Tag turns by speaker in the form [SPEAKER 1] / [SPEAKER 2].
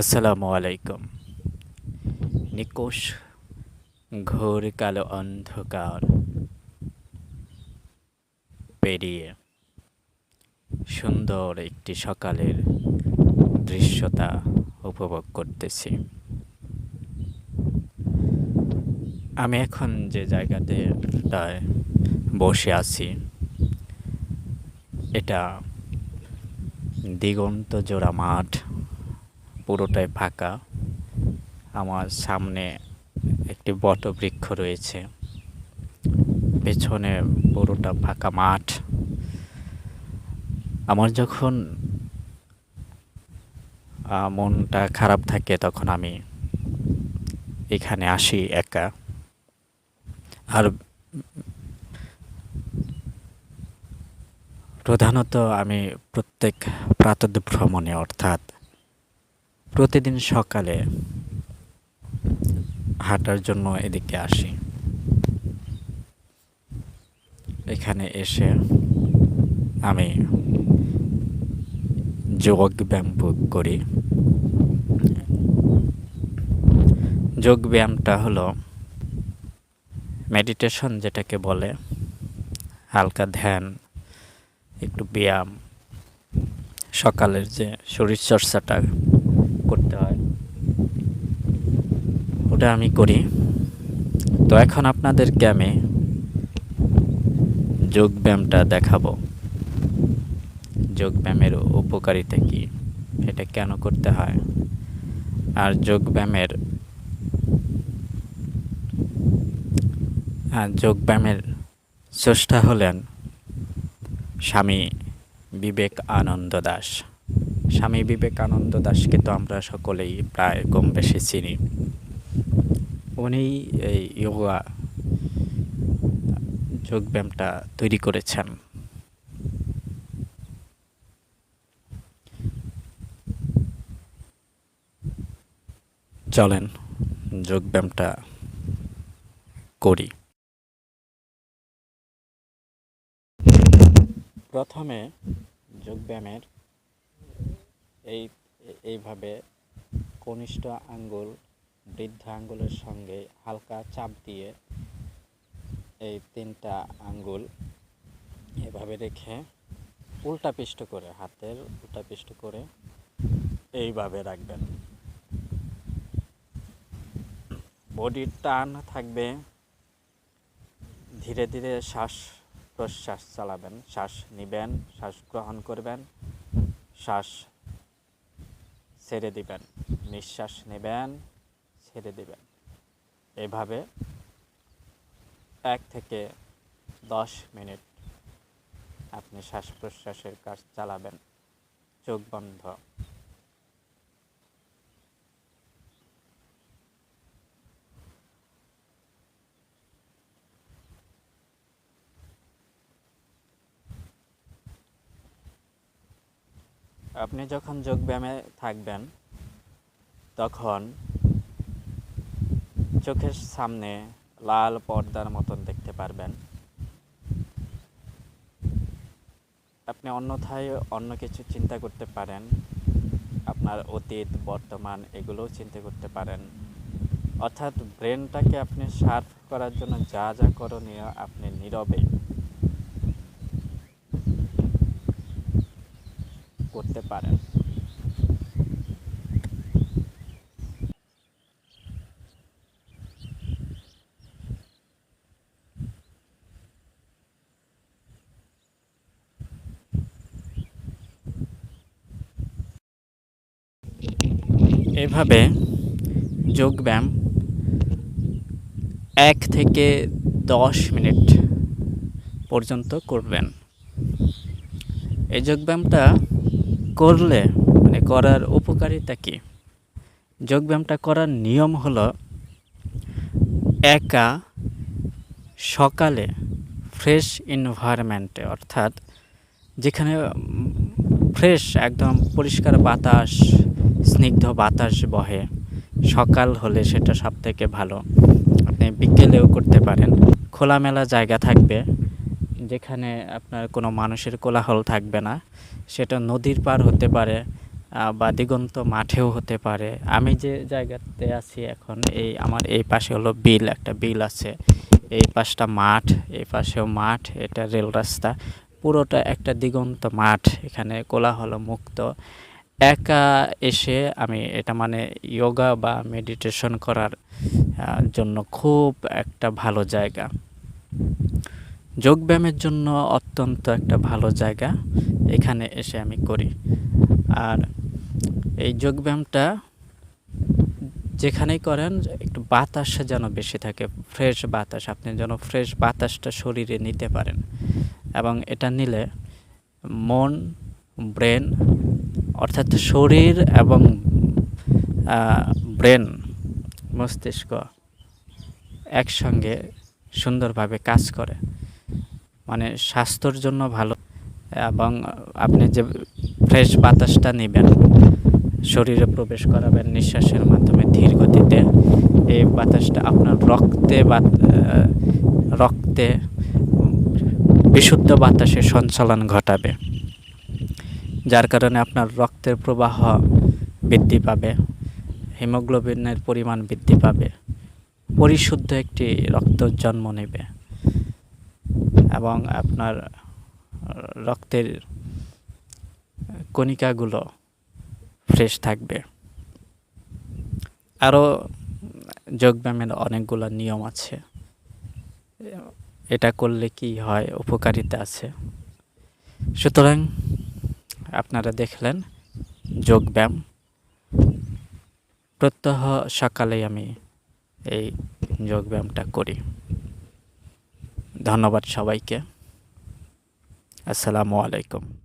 [SPEAKER 1] আসসালামু আলাইকুম। নিকোষ, ঘোর কালো অন্ধকার পেরিয়ে সুন্দর একটি সকালের দৃশ্যতা উপভোগ করতেছি। আমি এখন যে জায়গাতে বসে আছি, এটা দিগন্ত জোড়া মাঠ। পুরোটাই ফাঁকা। আমার সামনে একটি বটবৃক্ষ রয়েছে। পেছনে পুরোটা ফাঁকা মাঠ। আমার যখন মনটা খারাপ থাকে তখন আমি এখানে আসি একা। আর প্রধানত আমি প্রত্যেক প্রাতঃ ভ্রমণে অর্থাৎ প্রতিদিন সকালে হাঁটার জন্য এদিকে আসি। এখানে এসে আমি যোগ ব্যায়াম করি। যোগ ব্যায়ামটা হলো মেডিটেশন যেটাকে বলে, হালকা ধ্যান, একটু ব্যায়াম, সকালের যে শরীরচর্চাটা করতে হয়। ওটা আমি করি। তো এখন আপনাদেরকে আমি যোগব্যায়ামটা দেখাবো। যোগব্যায়ামের উপকারিতা কী? এটা কেন করতে হয়? আর যোগব্যায়ামের আর যোগব্যায়ামের স্রষ্টা হলেন স্বামী বিবেক আনন্দ দাস। স্বামী বিবেকানন্দ দাসকে তো আমরা সকলেই প্রায় কম বেশি চিনি। উনি এই যোগা যোগব্যায়ামটা তৈরি করেছেন। চলেন যোগব্যায়ামটা করি। প্রথমে যোগব্যায়ামের এই, এইভাবে কনিষ্ঠ আঙ্গুল, বৃদ্ধ আঙ্গুলের সঙ্গে হালকা চাপ দিয়ে এই তিনটা আঙ্গুল এভাবে রেখে উল্টা পিষ্ট করে, হাতের উল্টা পিষ্ট করে এইভাবে রাখবেন। বডির টান থাকবে, ধীরে ধীরে শ্বাস প্রশ্বাস চালাবেন, শ্বাস নেবেন, শ্বাস গ্রহণ করবেন, শ্বাস ছেড়ে দিবেন, নিঃশ্বাস নেবেন, ছেড়ে দিবেন। এভাবে এক থেকে দশ মিনিট আপনি শ্বাস প্রশ্বাসের কাজ চালাবেন। চোখ বন্ধ। আপনি যখন যোগব্যায়ামে থাকবেন, তখন চোখের সামনে লাল পর্দার মতন দেখতে পারবেন। আপনি অন্যথায় অন্য কিছু চিন্তা করতে পারেন, আপনার অতীত, বর্তমান এগুলোও চিন্তা করতে পারেন। অর্থাৎ ব্রেনটাকে আপনি শার্প করার জন্য যা যা করণীয় আপনি নীরবে করতে পারেন। এভাবে যোগব্যায়াম এক থেকে দশ মিনিট পর্যন্ত করবেন। এই যোগব্যায়ামটা করলে মানে করার উপকারিতা কী? যোগব্যায়ামটা করার নিয়ম হলো একা সকালে ফ্রেশ এনভায়রনমেন্টে, অর্থাৎ যেখানে ফ্রেশ, একদম পরিষ্কার বাতাস, স্নিগ্ধ বাতাস বহে, সকাল হলে সেটা সব থেকে ভালো। আপনি বিকেলেও করতে পারেন। খোলামেলা জায়গা থাকবে, যেখানে আপনার কোনো মানুষের কোলাহল থাকবে না। সেটা নদীর পার হতে পারে বা দিগন্ত মাঠেও হতে পারে। আমি যে জায়গাতে আছি এখন, এই আমার এই পাশে হলো বিল, একটা বিল আছে। এই পাশটা মাঠ, এই পাশেও মাঠ, এটা রেল রাস্তা। পুরোটা একটা দিগন্ত মাঠ, এখানে কোলাহল মুক্ত একা এসে আমি, এটা মানে যোগা বা মেডিটেশন করার জন্য খুব একটা ভালো জায়গা। যোগব্যায়ামের জন্য অত্যন্ত একটা ভালো জায়গা। এখানে এসে আমি করি। আর এই যোগব্যায়ামটা যেখানেই করেন, একটু বাতাস যেন বেশি থাকে, ফ্রেশ বাতাস, আপনি যেন ফ্রেশ বাতাসটা শরীরে নিতে পারেন। এবং এটা নিলে মন, ব্রেন, অর্থাৎ শরীর এবং ব্রেন মস্তিষ্ক একসঙ্গে সুন্দরভাবে কাজ করে। মানে স্বাস্থ্যর জন্য ভালো। এবং আপনি যে ফ্রেশ বাতাসটা নেবেন, শরীরে প্রবেশ করাবেন নিঃশ্বাসের মাধ্যমে ধীর গতিতে, এই বাতাসটা আপনার রক্তে রক্তে বিশুদ্ধ বাতাসে সঞ্চালন ঘটাবে, যার কারণে আপনার রক্তের প্রবাহ বৃদ্ধি পাবে, হিমোগ্লোবিনের পরিমাণ বৃদ্ধি পাবে, পরিশুদ্ধ একটি রক্ত জন্ম নেবে এবং আপনার রক্তের কণিকাগুলো ফ্রেশ থাকবে। আরও যোগব্যায়ামের অনেকগুলো নিয়ম আছে। এটা করলে কি হয়, উপকারিতা আছে। সুতরাং আপনারা দেখলেন যোগব্যায়াম। প্রত্যহ সকালে আমি এই যোগব্যায়ামটা করি। ধন্যবাদ সবাইকে। আসসালামু আলাইকুম।